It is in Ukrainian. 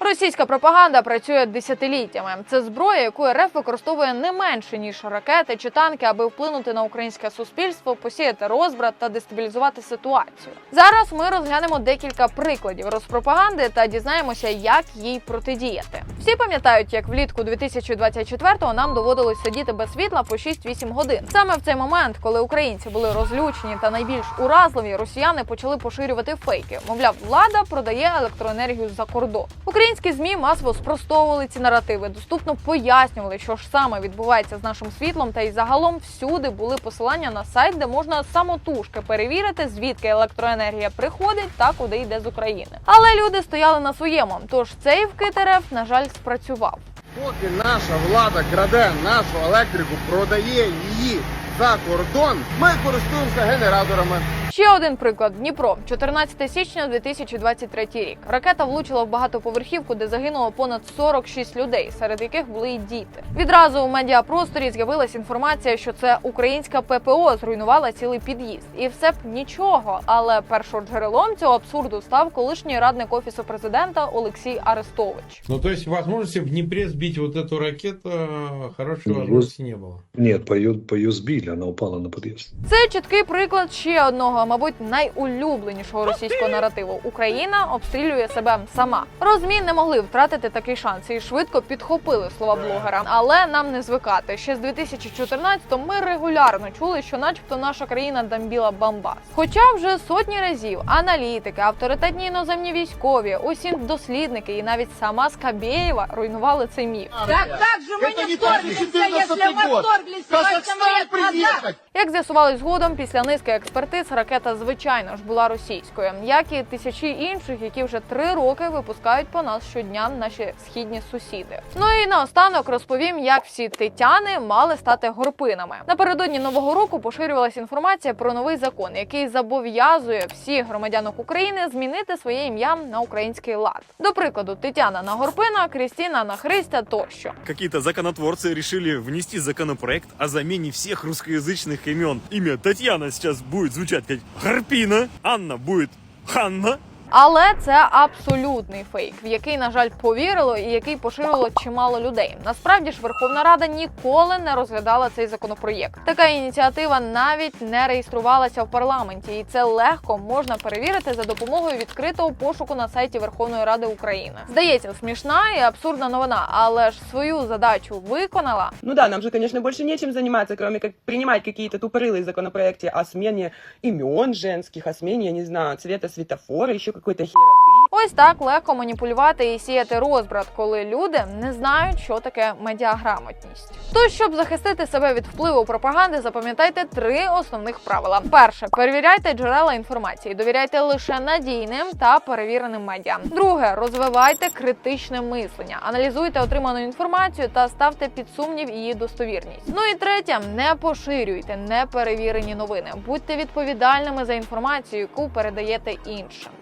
Російська пропаганда працює десятиліттями. Це зброя, яку РФ використовує не менше ніж ракети чи танки, аби вплинути на українське суспільство, посіяти розбрат та дестабілізувати ситуацію. Зараз ми розглянемо декілька прикладів розпропаганди та дізнаємося, як їй протидіяти. Всі пам'ятають, як влітку 2024-го нам доводилось сидіти без світла по 6-8 годин. Саме в цей момент, коли українці були розлючені та найбільш уразливі, росіяни почали поширювати фейки. Мовляв, влада продає електроенергію за кордон. Українські змі масово спростовували ці наративи, доступно пояснювали, що ж саме відбувається з нашим світлом, та й загалом всюди були посилання на сайт, де можна самотужки перевірити, звідки електроенергія приходить та куди йде з України. Але люди стояли на своєму, тож цей вкид РФ, на жаль, спрацював. Поки наша влада краде нашу електрику, продає її за кордон, ми користуємося генераторами. Ще один приклад: Дніпро, 14 січня 2023 рік. Ракета влучила в багатоповерхівку, де загинуло понад 46 людей, серед яких були й діти. Відразу у медіапросторі з'явилась інформація, що це українська ППО зруйнувала цілий під'їзд, і все б нічого. Але першоджерелом цього абсурду став колишній радник офісу президента Олексій Арестович. Ну, то есть возможности в Днепре сбить вот эту ракету э, хорошей Ну, возможности не было. Нет, по ее, по ее сбили, она упала на подъезд. Це чіткий приклад ще одного, мабуть, найулюбленішого російського наративу. Україна обстрілює себе сама. Розмі не могли втратити такий шанс і швидко підхопили слова блогера. Але нам не звикати. Ще з 2014-го ми регулярно чули, що, начебто, наша країна дамбіла Бамбас. Хоча вже сотні разів аналітики, авторитетні іноземні військові, усі дослідники і навіть сама Скабєєва руйнували цей міф. Так как же мы Это не не только вторглись, если 14 як з'ясувалось згодом, після низки експертиз ракета звичайно ж була російською, як і тисячі інших, які вже три роки випускають по нас щодня наші східні сусіди. Ну і наостанок розповім, як всі тетяни мали стати горпинами. Напередодні нового року поширювалася інформація про новий закон, який зобов'язує всіх громадянок України змінити своє ім'я на український лад. До прикладу, Тетяна на Горпина, Крістіна на Христя тощо. Какие-то законотворцы решили внести законопроект о замене всех русскоязычных имен. Имя Татьяна сейчас будет звучать как Харпина, Анна будет Ханна, Але це абсолютний фейк, в який, на жаль, повірило і який поширило чимало людей. Насправді ж Верховна Рада ніколи не розглядала цей законопроєкт. Така ініціатива навіть не реєструвалася в парламенті, і це легко можна перевірити за допомогою відкритого пошуку на сайті Верховної Ради України. Здається, смішна і абсурдна новина, але ж свою задачу виконала. Ну да, нам же, конечно, больше нечем заниматься, кроме как принимать какие-то тупорылые законопроекты о смене имен женских, о смене, я не знаю, цвета светофора, еще какой-то хероты. Ось так легко маніпулювати і сіяти розбрат, коли люди не знають, що таке медіаграмотність. Тож, щоб захистити себе від впливу пропаганди, запам'ятайте три основних правила: перше, перевіряйте джерела інформації, довіряйте лише надійним та перевіреним медіа. Друге, розвивайте критичне мислення, аналізуйте отриману інформацію та ставте під сумнів її достовірність. Ну і третє, не поширюйте неперевірені новини. Будьте відповідальними за інформацію, яку передаєте іншим.